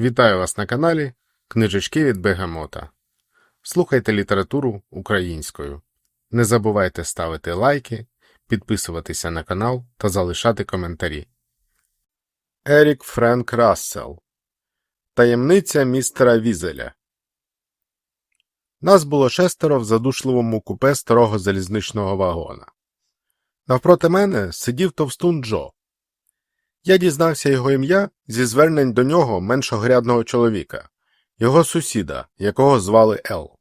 Вітаю вас на каналі Книжечки від Бегамота. Слухайте літературу українською. Не забувайте ставити лайки, підписуватися на канал та залишати коментарі. Ерік Френк Рассел Таємниця містера Візеля Нас було шестеро в задушливому купе старого залізничного вагона. Навпроти мене сидів товстун Джо. Я дізнався його ім'я зі звернень до нього меншогрядного чоловіка, його сусіда, якого звали Ел.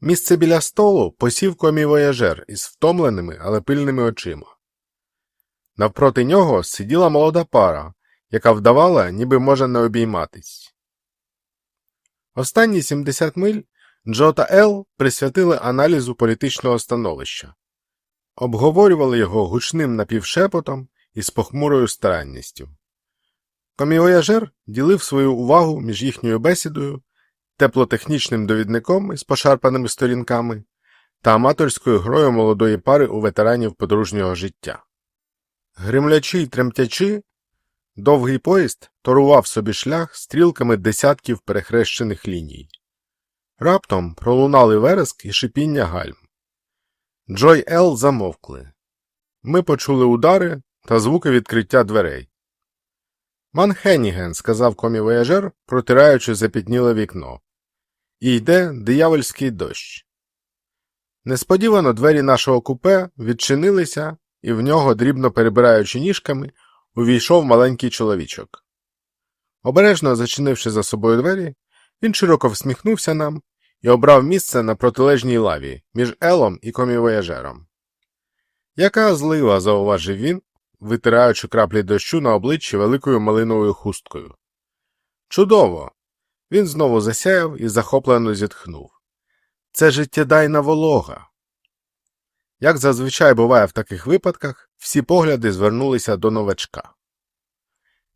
Місце біля столу посів комівояжер із втомленими, але пильними очима. Навпроти нього сиділа молода пара, яка вдавала, ніби може не обійматись. Останні 70 миль Джо та Ел присвятили аналізу політичного становища, обговорювали його гучним напівшепотом і з похмурою старанністю. Комівояжер ділив свою увагу між їхньою бесідою, теплотехнічним довідником із пошарпаними сторінками та аматорською грою молодої пари у ветеранів подружнього життя. Гримлячи й тремтячи, довгий поїзд торував собі шлях стрілками десятків перехрещених ліній. Раптом пролунали вереск і шипіння гальм. Джой Ел замовкли. Ми почули удари та звуки відкриття дверей. Ман Хенніген, сказав комівояжер, протираючи запітніле вікно. І йде диявольський дощ. Несподівано двері нашого купе відчинилися, і в нього, дрібно перебираючи ніжками, увійшов маленький чоловічок. Обережно зачинивши за собою двері, він широко всміхнувся нам і обрав місце на протилежній лаві між Елом і комівояжером. Яка злива, зауважив він, витираючи краплі дощу на обличчі великою малиновою хусткою. Чудово! Він знову засяяв і захоплено зітхнув. Це життєдайна волога. Як зазвичай буває в таких випадках, всі погляди звернулися до новачка.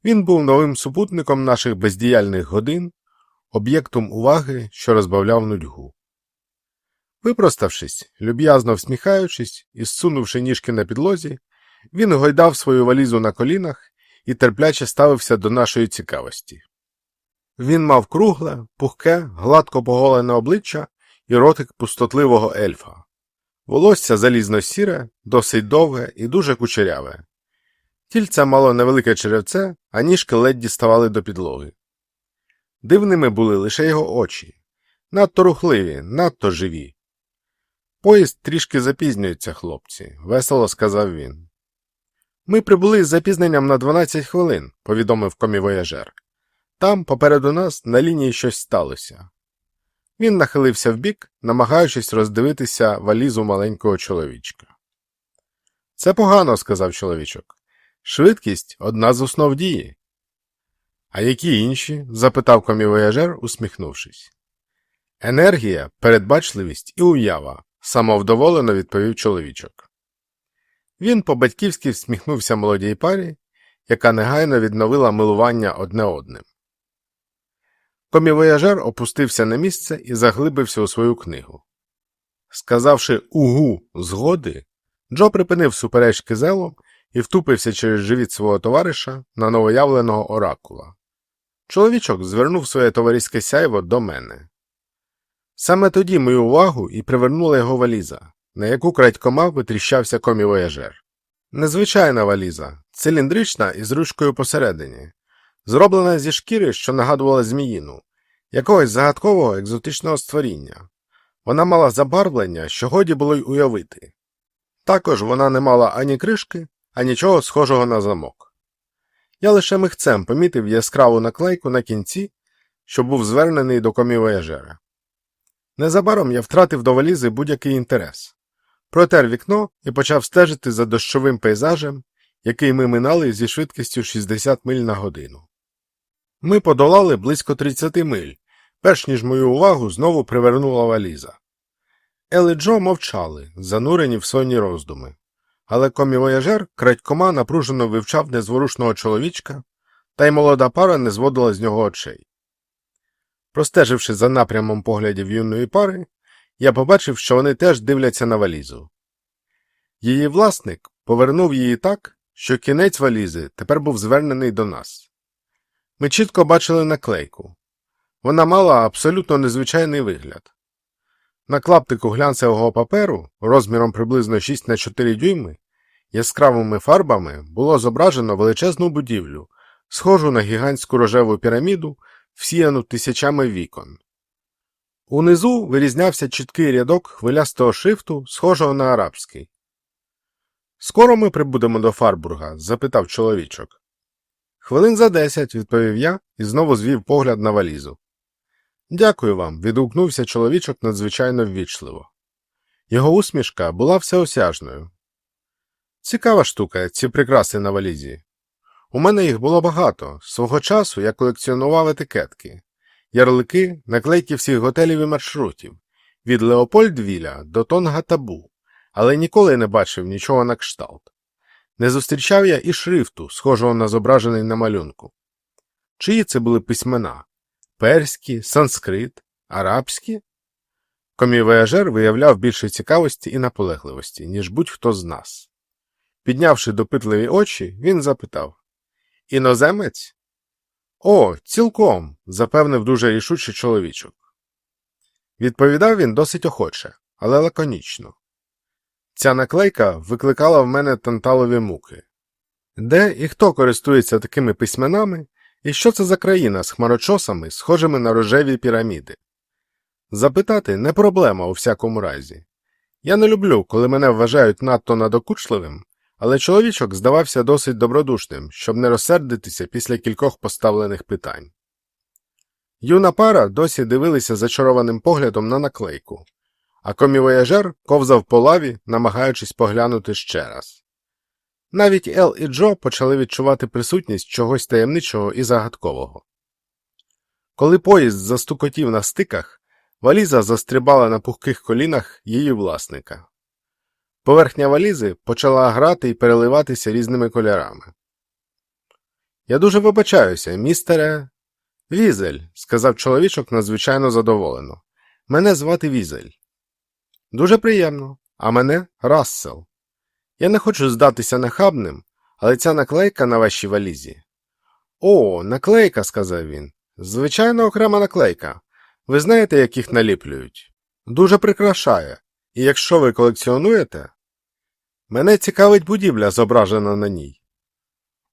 Він був новим супутником наших бездіяльних годин, об'єктом уваги, що розбавляв нудьгу. Випроставшись, люб'язно всміхаючись і зсунувши ніжки на підлозі, він гойдав свою валізу на колінах і терпляче ставився до нашої цікавості. Він мав кругле, пухке, гладко поголене обличчя і ротик пустотливого ельфа. Волосся залізно сіре, досить довге і дуже кучеряве. Тільце мало невелике черевце, а ніжки ледь діставали до підлоги. Дивними були лише його очі, надто рухливі, надто живі. Поїзд трішки запізнюється, хлопці, весело сказав він. Ми прибули з запізненням на 12 хвилин, повідомив комівояжер. Там, попереду нас, на лінії щось сталося. Він нахилився вбік, намагаючись роздивитися валізу маленького чоловічка. Це погано, сказав чоловічок. Швидкість одна з основ дії. А які інші? запитав комівояжер, усміхнувшись. Енергія, передбачливість і уява, самовдоволено відповів чоловічок. Він по-батьківськи всміхнувся молодій парі, яка негайно відновила милування одне одним. Комівояжер опустився на місце і заглибився у свою книгу. Сказавши угу згоди, Джо припинив суперечки зелом і втупився через живіт свого товариша на новоявленого оракула. Чоловічок звернув своє товариське сяйво до мене. Саме тоді мою увагу і привернула його валіза, на яку крадькома витріщався комівояжер. Незвичайна валіза, циліндрична із ручкою посередині, зроблена зі шкіри, що нагадувала зміїну, якогось загадкового екзотичного створіння. Вона мала забарвлення, що годі було й уявити. Також вона не мала ані кришки, ані нічого схожого на замок. Я лише михцем помітив яскраву наклейку на кінці, що був звернений до комівояжера. Незабаром я втратив до валізи будь-який інтерес. Протер вікно і почав стежити за дощовим пейзажем, який ми минали зі швидкістю 60 миль на годину. Ми подолали близько 30 миль, перш ніж мою увагу знову привернула валіза. Ел і Джо мовчали, занурені в сонні роздуми, але комівояжер крадькома напружено вивчав незворушного чоловічка, та й молода пара не зводила з нього очей. Простеживши за напрямом поглядів юної пари, я побачив, що вони теж дивляться на валізу. Її власник повернув її так, що кінець валізи тепер був звернений до нас. Ми чітко бачили наклейку. Вона мала абсолютно незвичайний вигляд. На клаптику глянцевого паперу розміром приблизно 6 на 4 дюйми яскравими фарбами було зображено величезну будівлю, схожу на гігантську рожеву піраміду, всіяну тисячами вікон. Унизу вирізнявся чіткий рядок хвилястого шрифту, схожого на арабський. Скоро ми прибудемо до Фарбурга? запитав чоловічок. Хвилин за десять, відповів я і знову звів погляд на валізу. Дякую вам, відгукнувся чоловічок надзвичайно ввічливо. Його усмішка була всеосяжною. Цікава штука, ці прикраси на валізі. У мене їх було багато. Свого часу я колекціонував етикетки, ярлики, наклейки всіх готелів і маршрутів, від Леопольдвіля до Тонга Табу, але ніколи не бачив нічого на кшталт. Не зустрічав я і шрифту, схожого на зображений на малюнку. Чиї це були письмена? Перські, санскрит, арабські? Комівояжер виявляв більше цікавості і наполегливості, ніж будь-хто з нас. Піднявши допитливі очі, він запитав Іноземець? О, цілком, запевнив дуже рішучий чоловічок. Відповідав він досить охоче, але лаконічно. Ця наклейка викликала в мене танталові муки. Де і хто користується такими письменами, і що це за країна з хмарочосами, схожими на рожеві піраміди? Запитати не проблема у всякому разі. Я не люблю, коли мене вважають надто надокучливим, але чоловічок здавався досить добродушним, щоб не розсердитися після кількох поставлених питань. Юна пара досі дивилися зачарованим поглядом на наклейку, а комівояжер ковзав по лаві, намагаючись поглянути ще раз. Навіть Ел і Джо почали відчувати присутність чогось таємничого і загадкового. Коли поїзд застукотів на стиках, валіза застрибала на пухких колінах її власника. Поверхня валізи почала грати і переливатися різними кольорами. Я дуже вибачаюся, містере. Візель, сказав чоловічок надзвичайно задоволено. Мене звати Візель. Дуже приємно, а мене Рассел. Я не хочу здатися нахабним, але ця наклейка на вашій валізі. О, наклейка, сказав він. Звичайно, окрема наклейка. Ви знаєте, як їх наліплюють? Дуже прикрашає. І якщо ви колекціонуєте, мене цікавить будівля, зображена на ній.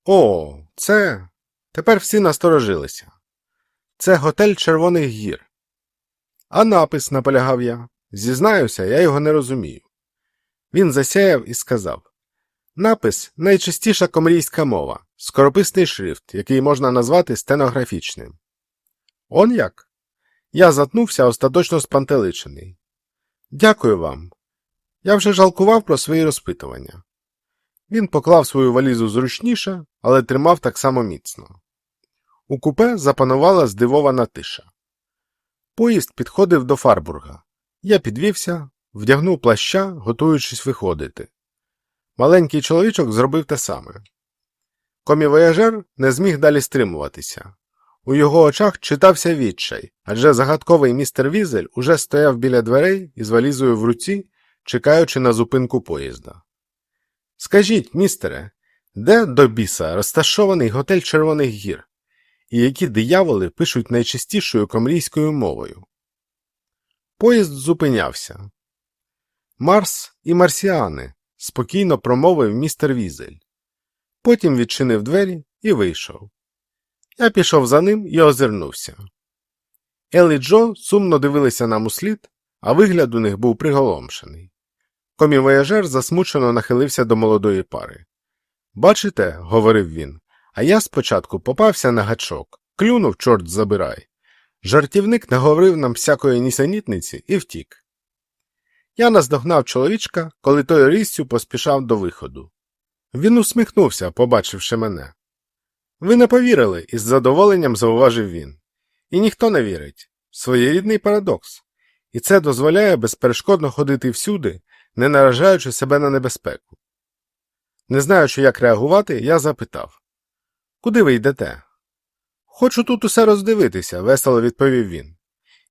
О, це. Тепер всі насторожилися. Це готель Червоних гір. А напис, наполягав я. Зізнаюся, я його не розумію. Він засяяв і сказав Напис найчастіша комрійська мова, скорописний шрифт, який можна назвати стенографічним. Он як? Я затнувся остаточно спантеличений. Дякую вам. Я вже жалкував про свої розпитування. Він поклав свою валізу зручніше, але тримав так само міцно. У купе запанувала здивована тиша. Поїзд підходив до Фарбурга. Я підвівся, вдягнув плаща, готуючись виходити. Маленький чоловічок зробив те саме. Комівояжер не зміг далі стримуватися. У його очах читався відчай, адже загадковий містер Візель уже стояв біля дверей із валізою в руці, чекаючи на зупинку поїзда. Скажіть, містере, де до біса розташований готель Червоних гір, і які дияволи пишуть найчастішою комрійською мовою? Поїзд зупинявся. Марс і марсіани, спокійно промовив містер Візель. Потім відчинив двері і вийшов. Я пішов за ним і озирнувся. Ел і Джо сумно дивилися нам услід, а вигляд у них був приголомшений. Комівояжер засмучено нахилився до молодої пари. Бачите, говорив він, а я спочатку попався на гачок, клюнув, чорт забирай. Жартівник наговорив нам всякої нісенітниці і втік. Я наздогнав чоловічка, коли той ріссю поспішав до виходу. Він усміхнувся, побачивши мене. Ви не повірили, із задоволенням зауважив він. І ніхто не вірить. Своєрідний парадокс. І це дозволяє безперешкодно ходити всюди, не наражаючи себе на небезпеку. Не знаючи, як реагувати, я запитав Куди ви йдете? Хочу тут усе роздивитися, весело відповів він.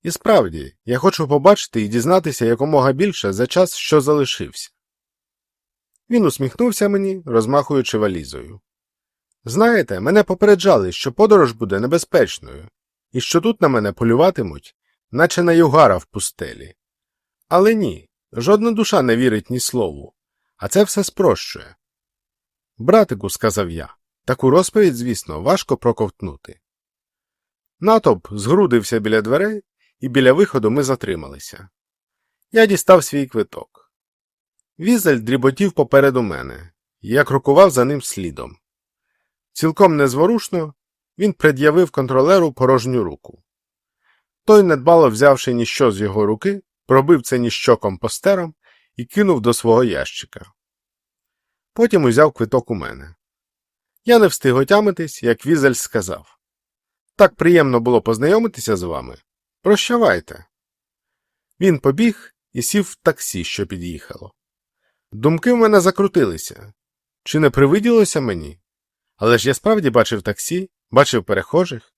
І справді, я хочу побачити і дізнатися якомога більше за час, що залишився. Він усміхнувся мені, розмахуючи валізою. Знаєте, мене попереджали, що подорож буде небезпечною, і що тут на мене полюватимуть, наче на югара в пустелі. Але ні, жодна душа не вірить ні слову, а це все спрощує. Братику, сказав я, таку розповідь, звісно, важко проковтнути. Натовп згрудився біля дверей, і біля виходу ми затрималися. Я дістав свій квиток. Візель дріботів попереду мене, і я крокував за ним слідом. Цілком незворушно він пред'явив контролеру порожню руку. Той, недбало взявши ніщо з його руки, пробив це ніщо компостером і кинув до свого ящика. Потім узяв квиток у мене. Я не встиг отямитись, як Візель сказав. Так приємно було познайомитися з вами. Прощавайте. Він побіг і сів в таксі, що під'їхало. Думки в мене закрутилися. Чи не привиділося мені? Але ж я справді бачив таксі, бачив перехожих.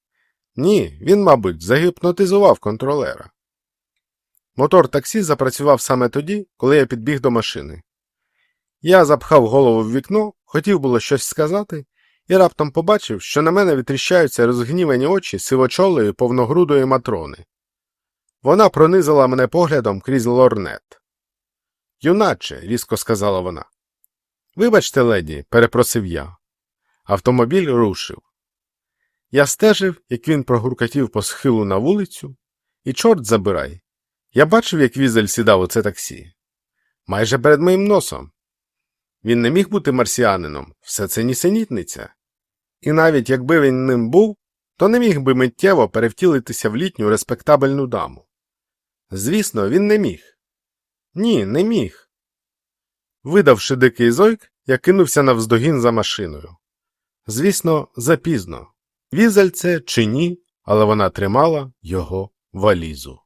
Ні, він, мабуть, загіпнотизував контролера. Мотор таксі запрацював саме тоді, коли я підбіг до машини. Я запхав голову в вікно, хотів було щось сказати, і раптом побачив, що на мене витріщаються розгнівані очі сивочолої повногрудої матрони. Вона пронизила мене поглядом крізь лорнет. Юначе, різко сказала вона. Вибачте, леді, перепросив я. Автомобіль рушив. Я стежив, як він прогуркотів по схилу на вулицю, і чорт забирай. Я бачив, як візель сідав у це таксі. Майже перед моїм носом. Він не міг бути марсіанином, все це нісенітниця. І навіть якби він ним був, то не міг би миттєво перевтілитися в літню респектабельну даму. Звісно, він не міг. Ні, не міг. Видавши дикий зойк, я кинувся навздогін за машиною. Звісно, запізно. Візель це чи ні, але вона тримала його валізу.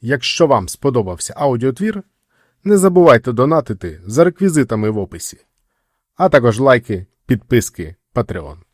Якщо вам сподобався аудіотвір, не забувайте донатити за реквізитами в описі, а також лайки, підписки, Patreon.